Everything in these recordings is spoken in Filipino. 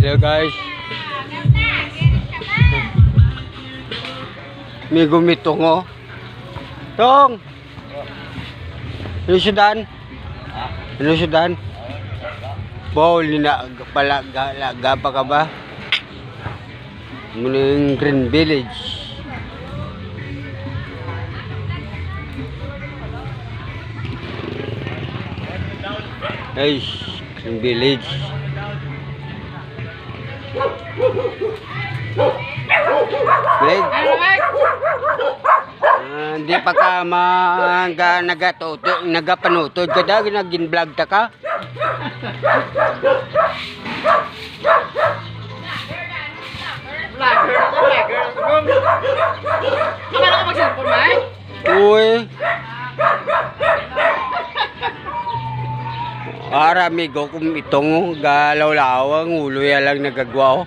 Hello guys. May gumitong oh. Tong! Ano sudan? Ano sudan? Bawal na pala ga, ga pa ka ba? Muna yung Green Village. Ay, Green Village. Meg, ah, di pa ka mga nagatutod, nagapanutod ka da, naging vlog ta ka? Ara amigo kung itong galaw-lawang ulo ya lang nagagwa oh.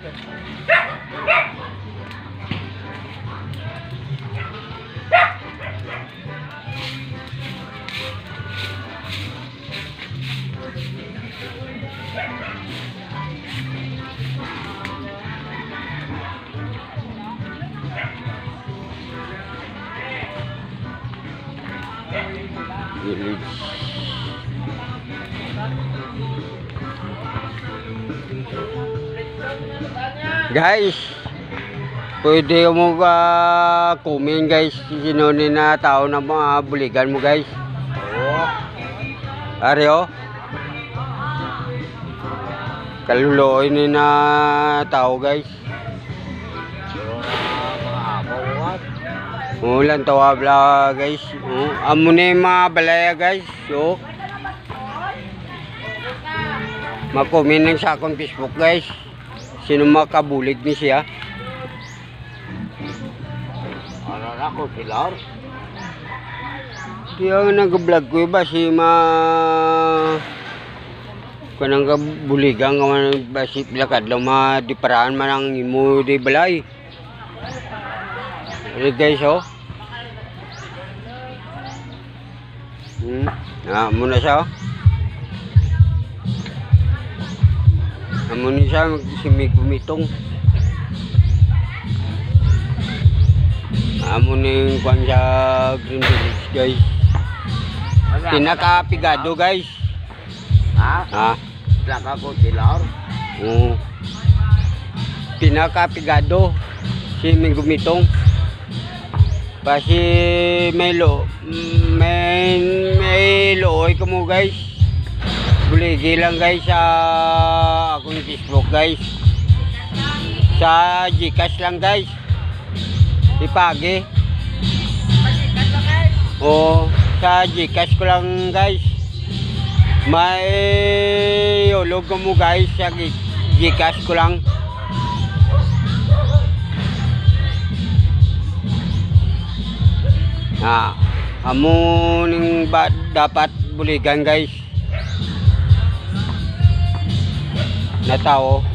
Village. Guys, pwede mo ba comment guys sino ni na tao na mga buligan mo guys? Oo. Aryo? Kaluloy ni na tao guys. Ulan tawa bla guys. Oh, amo ni mga balaya guys. So, Makomen lang sa akong Facebook guys. Sino makabulig ni siya? Ano na ko, Pilar? Di ang nag-vlog ko ba si ma kanang kabuligan ka man ba si lakad lang ma di paraan man ang imo di balay. Eh guys oh. Hmm. Ah, muna siya oh. Amo ni siya si may gumitong. Amo ni kwan sa Green Village guys. Pinakapigado guys. Ha? Ha? Vlog ako, Pilar? Oo. Pinakapigado si may gumitong. Kasi may lo may may looy ko mo guys. Buligi lang guys sa akong Facebook guys. Sa Gcash lang guys. Ipagi. Oo, sa Gcash ko lang guys. May ulog mo guys sa Gcash ko lang. Ah, amo ning dapat buligan guys. Na tao.